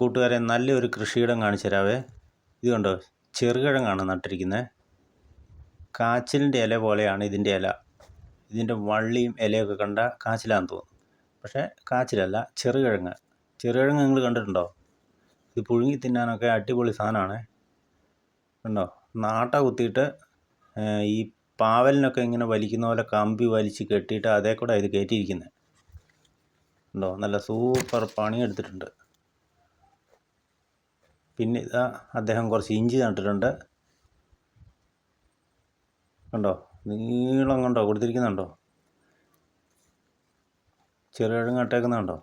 കൂട്ടുകാരെ നല്ലൊരു കൃഷിയിടം കാണിച്ചു തരാവേ ഇത് കണ്ടോ? ചെറുകിഴങ്ങാണ് നട്ടിരിക്കുന്നത്. കാച്ചിലിന്റെ ഇല പോലെയാണ് ഇതിന്റെ ഇല. ഇതിന്റെ വള്ളിയും ഇലയൊക്കെ കണ്ട കാച്ചിലാന്ന് തോന്നും പക്ഷേ കാച്ചിലല്ല ചെറുകിഴങ്ങ്. ചെറുകിഴങ്ങ് നിങ്ങൾ കണ്ടിട്ടുണ്ടോ? ഇത് പുഴുങ്ങി തിന്നാനൊക്കെ അടിപൊളി സാധനമാണ്. കണ്ടോ? നാട്ട കുത്തിയിട്ട് ഈ പാവലിനൊക്കെ ഇങ്ങനെ വലിക്കുന്ന പോലെ കമ്പി വലിച്ച് കെട്ടിയിട്ട് അതേ കൂടെ ഇത് കയറ്റിയിരിക്കുന്നത്. ഉണ്ടോ നല്ല സൂപ്പർ പണിയെടുത്തിട്ടുണ്ട്. പിന്നെ ഇതാ അദ്ദേഹം കുറച്ച് ഇഞ്ചി നട്ടിട്ടുണ്ട്. കണ്ടോ? നീളം കണ്ടോ? കൊടുത്തിരിക്കുന്നുണ്ടോ? ചെറുകിഴങ്ങ് നട്ടേക്കുന്നുണ്ടോ?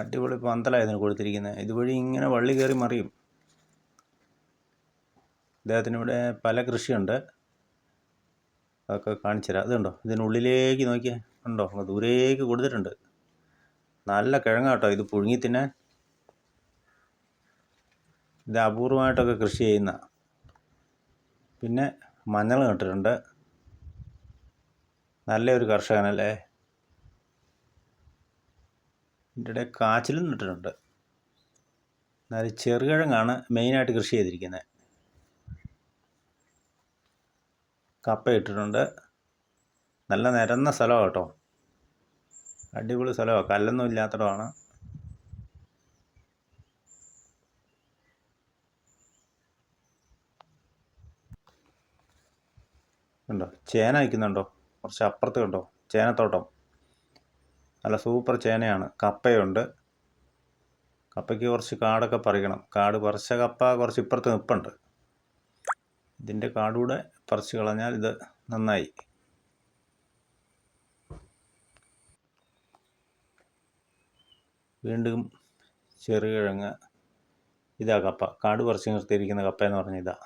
അടിപൊളി പന്തലായിരുന്നു കൊടുത്തിരിക്കുന്നത് ഇതുവഴി ഇങ്ങനെ വള്ളി കയറി മറിയും. അദ്ദേഹത്തിന് ഇവിടെ പല കൃഷിയുണ്ട്. അതൊക്കെ കാണിച്ചു തരാം. അതുണ്ടോ ഇതിനുള്ളിലേക്ക് നോക്കിയാൽ ഉണ്ടോ ദൂരേക്ക് കൊടുത്തിട്ടുണ്ട്. നല്ല കിഴങ്ങാട്ടോ ഇത് പുഴുങ്ങി തിന്നാൻ. ഇത് അപൂർവമായിട്ടൊക്കെ കൃഷി ചെയ്യുന്ന. പിന്നെ മഞ്ഞൾ നട്ടിട്ടുണ്ട്. നല്ലൊരു കർഷകനല്ലേ? ഇടയിൽ കാച്ചിലും നട്ടിട്ടുണ്ട്. എന്നാൽ ചെറുകിഴങ്ങാണ് മെയിനായിട്ട് കൃഷി ചെയ്തിരിക്കുന്നത് കപ്പ ഇട്ടിട്ടുണ്ട്. നല്ല നിരന്ന സ്ഥലമാണ് കേട്ടോ. അടിപൊളി സ്ഥലമാണ് കല്ലൊന്നും ഇല്ലാത്തിടമാണ് ഉണ്ടോ? ചേന വയ്ക്കുന്നുണ്ടോ? കുറച്ച് അപ്പുറത്ത് കണ്ടോ? ചേനത്തോട്ടം. നല്ല സൂപ്പർ ചേനയാണ്. കപ്പയുണ്ട്. കപ്പയ്ക്ക് കുറച്ച് കാടൊക്കെ പറിക്കണം. കാട് പറിച്ച കപ്പ കുറച്ച് ഇപ്പുറത്ത് നിൽപ്പുണ്ട് ഇതിന്റെ കാടൂടെ പറിച്ച് കളഞ്ഞാൽ ഇത് നന്നായി. വീണ്ടും ചെറുകിഴങ്ങ്. ഇതാ കപ്പ. കാട് പറിച്ച് നിർത്തിയിരിക്കുന്ന കപ്പ എന്ന് പറഞ്ഞാൽ ഇതാ.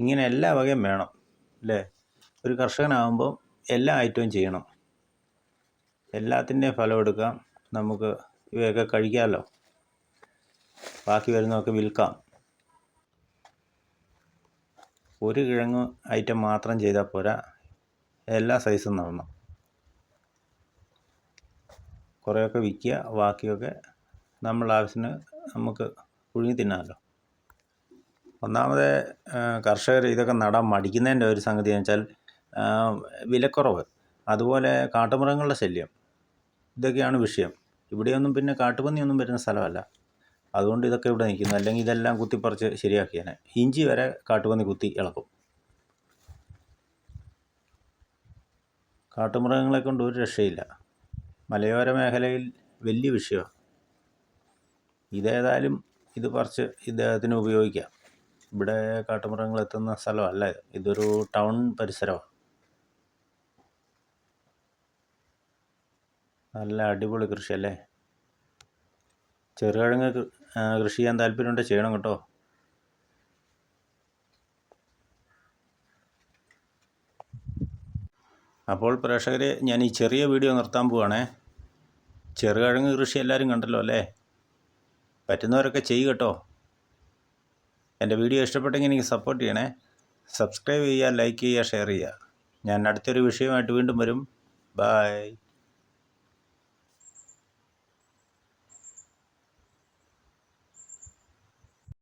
ഇങ്ങനെ എല്ലാ വകയും വേണം അല്ലേ? ഒരു കർഷകനാകുമ്പോൾ എല്ലാ ഐറ്റവും ചെയ്യണം. എല്ലാത്തിന്റെയും ഫലം എടുക്കാം. നമുക്ക് ഇവയൊക്കെ കഴിക്കാമല്ലോ ബാക്കി വരുന്നതൊക്കെ വിൽക്കാം. ഒരു കിഴങ്ങ് ഐറ്റം മാത്രം ചെയ്താൽ പോരാ. എല്ലാ സൈസും നടണം. കുറേയൊക്കെ വിൽക്കുക ബാക്കിയൊക്കെ നമ്മൾ ആവശ്യത്തിന് നമുക്ക് പുഴുങ്ങി തിന്നാമല്ലോ ഒന്നാമത് കർഷകർ ഇതൊക്കെ നടാൻ മടിക്കുന്നതിന്റെ ഒരു സംഗതി എന്ന് വെച്ചാൽ വിലക്കുറവ്. അതുപോലെ കാട്ടുമൃഗങ്ങളുടെ ശല്യം. ഇതൊക്കെയാണ് വിഷയം. ഇവിടെയൊന്നും പിന്നെ കാട്ടുപന്നിയൊന്നും വരുന്ന സ്ഥലമല്ല. അതുകൊണ്ട് ഇതൊക്കെ ഇവിടെ നിൽക്കുന്നു. അല്ലെങ്കിൽ ഇതെല്ലാം കുത്തിപ്പറിച്ച് ശരിയാക്കിയേനെ. ഇഞ്ചി വരെ കാട്ടുപന്നി കുത്തി ഇളക്കും. കാട്ടുമൃഗങ്ങളെ കൊണ്ട് ഒരു രക്ഷയില്ല. മലയോര മേഖലയിൽ വലിയ വിഷയമാണ്. ഇതേതായാലും ഇത് പറിച്ച് ഇദ്ദേഹത്തിന് ഉപയോഗിക്കാം. ഇവിടെ കാട്ടുമൃഗങ്ങൾ എത്തുന്ന സ്ഥലമല്ല ഇത്. ഇതൊരു ടൗൺ പരിസരമാണ്. നല്ല അടിപൊളി കൃഷിയല്ലേ? ചെറുകിഴങ്ങ് കൃഷി ചെയ്യാൻ താല്പര്യമുണ്ടെങ്കിൽ ചെയ്യണം കേട്ടോ. അപ്പോൾ പ്രേക്ഷകരെ ഞാൻ ഈ ചെറിയ വീഡിയോ നിർത്താൻ പോവാണേ. ചെറുകിഴങ്ങ് കൃഷി എല്ലാവരും കണ്ടല്ലോ അല്ലേ? പറ്റുന്നവരൊക്കെ ചെയ്യുക കേട്ടോ. എന്റെ വീഡിയോ ഇഷ്ടപ്പെട്ടെങ്കിൽ എനിക്ക് സപ്പോർട്ട് ചെയ്യണേ. സബ്സ്ക്രൈബ് ചെയ്യുക ലൈക്ക് ചെയ്യുക ഷെയർ ചെയ്യുക. ഞാൻ അടുത്തൊരു വിഷയമായിട്ട് വീണ്ടും വരും. ബായ്